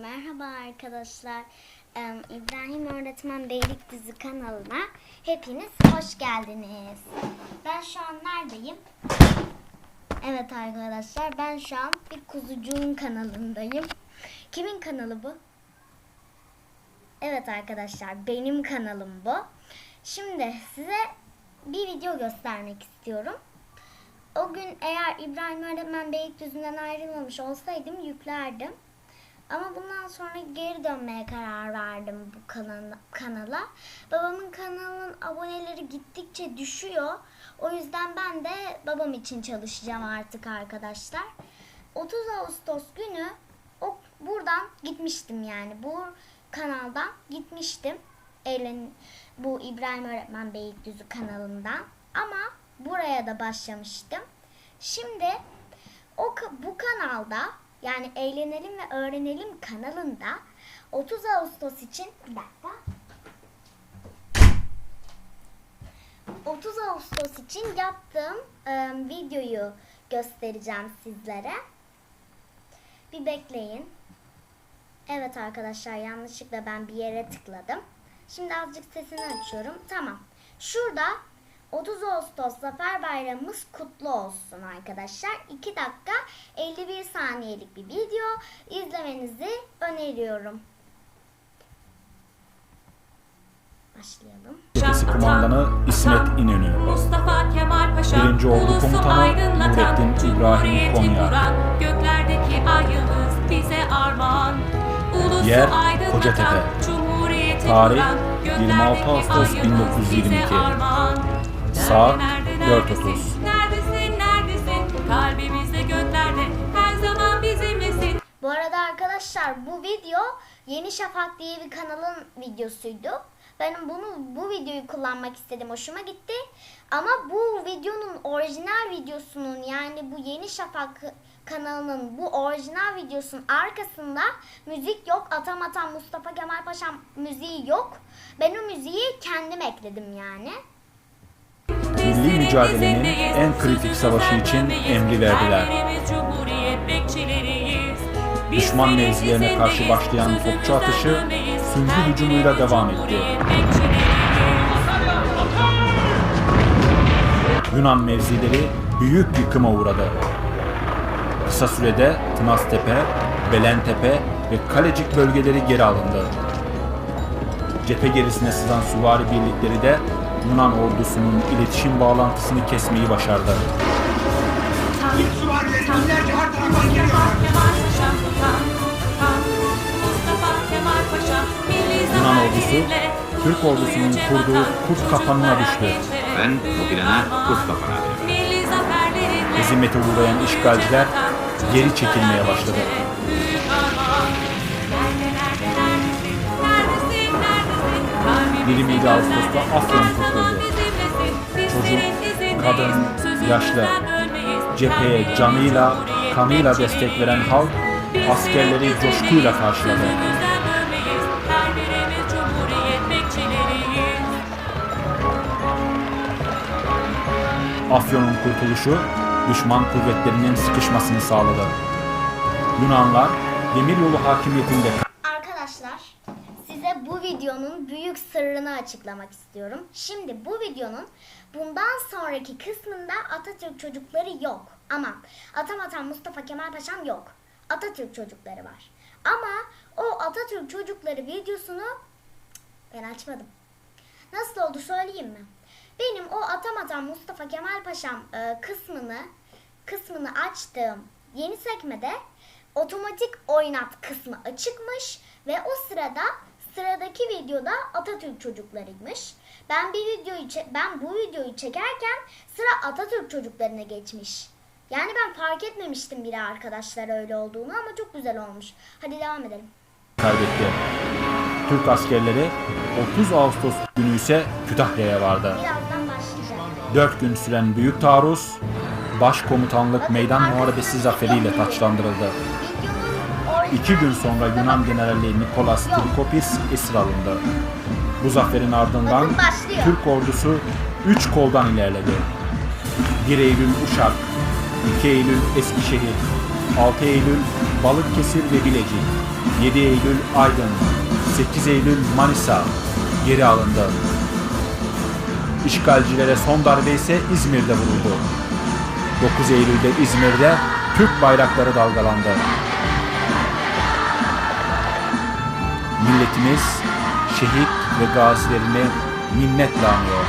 Merhaba arkadaşlar. İbrahim Öğretmen Beylikdüzü kanalına hepiniz hoş geldiniz. Ben şu an neredeyim? Evet arkadaşlar ben şu an bir kuzucuğun kanalındayım. Kimin kanalı bu? Evet arkadaşlar benim kanalım bu. Şimdi size bir video göstermek istiyorum. O gün eğer İbrahim Öğretmen Beylikdüzü'nden ayrılmamış olsaydım yüklerdim. Ama bundan sonra geri dönmeye karar verdim bu kanala. Babamın kanalının aboneleri gittikçe düşüyor. O yüzden ben de babam için çalışacağım artık arkadaşlar. 30 Ağustos günü o buradan gitmiştim yani. Bu kanaldan gitmiştim. Eğlen, bu İbrahim Öğretmen Beylikdüzü kanalından. Ama buraya da başlamıştım. Şimdi o bu kanalda yani Eğlenelim ve Öğrenelim kanalında 30 Ağustos için bir dakika. 30 Ağustos için yaptığım e, videoyu göstereceğim sizlere. Bir bekleyin. Evet arkadaşlar yanlışlıkla ben bir yere tıkladım. Şimdi azıcık sesini açıyorum. Tamam. Şurada 30 Ağustos Zafer Bayramımız kutlu olsun arkadaşlar. 2 dakika 51 saniyelik bir video izlemenizi öneriyorum. Başlayalım. Cephesi Kumandanı İsmet İnönü Mustafa Kemal Paşa Birinci Ordu Komutanı Nurettin İbrahim Cumhuriyeti Konya. Göklerdeki ay yıldız bize armağan. Ulusu Yer, Kocatepe. Tarih, kuran, 26 göklerdeki Ağustos ay yıldız 1922. Nerede, 4.30. neredesin, Neredesin, neredesin? Kalbimizde göklerde her zaman bizimlesin. Bu arada arkadaşlar bu video Yeni Şafak diye bir kanalın videosuydu. Ben bunu bu videoyu kullanmak istedim. Hoşuma gitti. Ama bu videonun orijinal videosunun yani bu Yeni Şafak kanalının bu orijinal videosunun arkasında müzik yok. Atam Atam Mustafa Kemal Paşa müziği yok. Ben o müziği kendim ekledim yani. Mücadelenin en kritik savaşı için emri verdiler. Düşman mevzilerine karşı başlayan topçu atışı süngü hücumuyla devam etti. Yunan mevzileri büyük yıkıma uğradı. Kısa sürede Tınaztepe, Belentepe ve Kalecik bölgeleri geri alındı. Cephe gerisine sızan süvari birlikleri de Yunan ordusunun iletişim bağlantısını kesmeyi başardı. Yunan ordusu Türk ordusunun kurduğu kurt kapanına düştü. Ben bu plana kurt kapanı. Hezimete uğrayan işgalciler geri çekilmeye başladı. 27 Ağustos'ta Afyon kurtuldu. Çocuk, kadın, yaşlı, cepheye canıyla, kanıyla destek veren halk askerleri coşkuyla karşıladı. Afyon'un kurtuluşu düşman kuvvetlerinin sıkışmasını sağladı. Yunanlar demiryolu hakimiyetinde bu videonun büyük sırrını açıklamak istiyorum. Şimdi bu videonun bundan sonraki kısmında Atatürk çocukları yok. Ama Atam Atam Mustafa Kemal Paşam yok. Atatürk çocukları var. Ama o Atatürk çocukları videosunu ben açmadım. Nasıl oldu söyleyeyim mi? Benim o Atam Atam Mustafa Kemal Paşam e, kısmını kısmını açtığım yeni sekmede otomatik oynat kısmı açıkmış ve o sırada sıradaki videoda Atatürk çocuklarıymış. Ben bir videoyu ben bu videoyu çekerken sıra Atatürk çocuklarına geçmiş. Yani ben fark etmemiştim bile arkadaşlar öyle olduğunu ama çok güzel olmuş. Hadi devam edelim. kaybetti. Türk askerleri 30 Ağustos günü ise Kütahya'ya vardı. Birazdan başlayacak. 4 gün süren büyük taarruz, başkomutanlık meydan muharebesi zaferiyle taçlandırıldı. İki gün sonra Yunan generali Nikolas Trikopis esir alındı. Bu zaferin ardından. Türk ordusu 3 koldan ilerledi. 1 Eylül Uşak, 2 Eylül Eskişehir, 6 Eylül Balıkesir ve Bilecik, 7 Eylül Aydın, 8 Eylül Manisa geri alındı. İşgalcilere son darbe ise İzmir'de vuruldu. 9 Eylül'de İzmir'de Türk bayrakları dalgalandı. Milletimiz şehit ve gazilerini minnetle anıyor.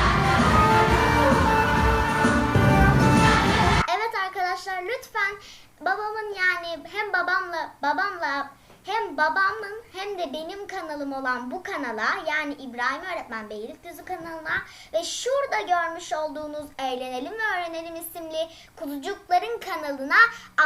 Evet arkadaşlar lütfen babamın yani hem babamla babamla hem babamın hem de benim kanalım olan bu kanala yani İbrahim Öğretmen Beylikdüzü kanalına ve şurada görmüş olduğunuz Eğlenelim ve Öğrenelim isimli kuzucukların kanalına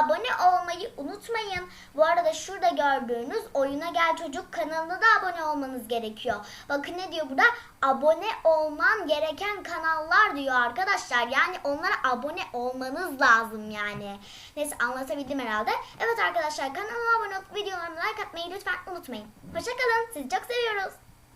abone olmayı unutmayın. Bu arada şurada gördüğünüz Oyuna Gel Çocuk kanalına da abone olmanız gerekiyor. Bakın ne diyor burada? Abone olman gereken kanallar diyor arkadaşlar. Yani onlara abone olmanız lazım yani. Neyse anlatabildim herhalde. Evet arkadaşlar kanalıma abone olup videolarıma like atmayı lütfen unutmayın. Hoşçakalın. Sizi çok seviyoruz.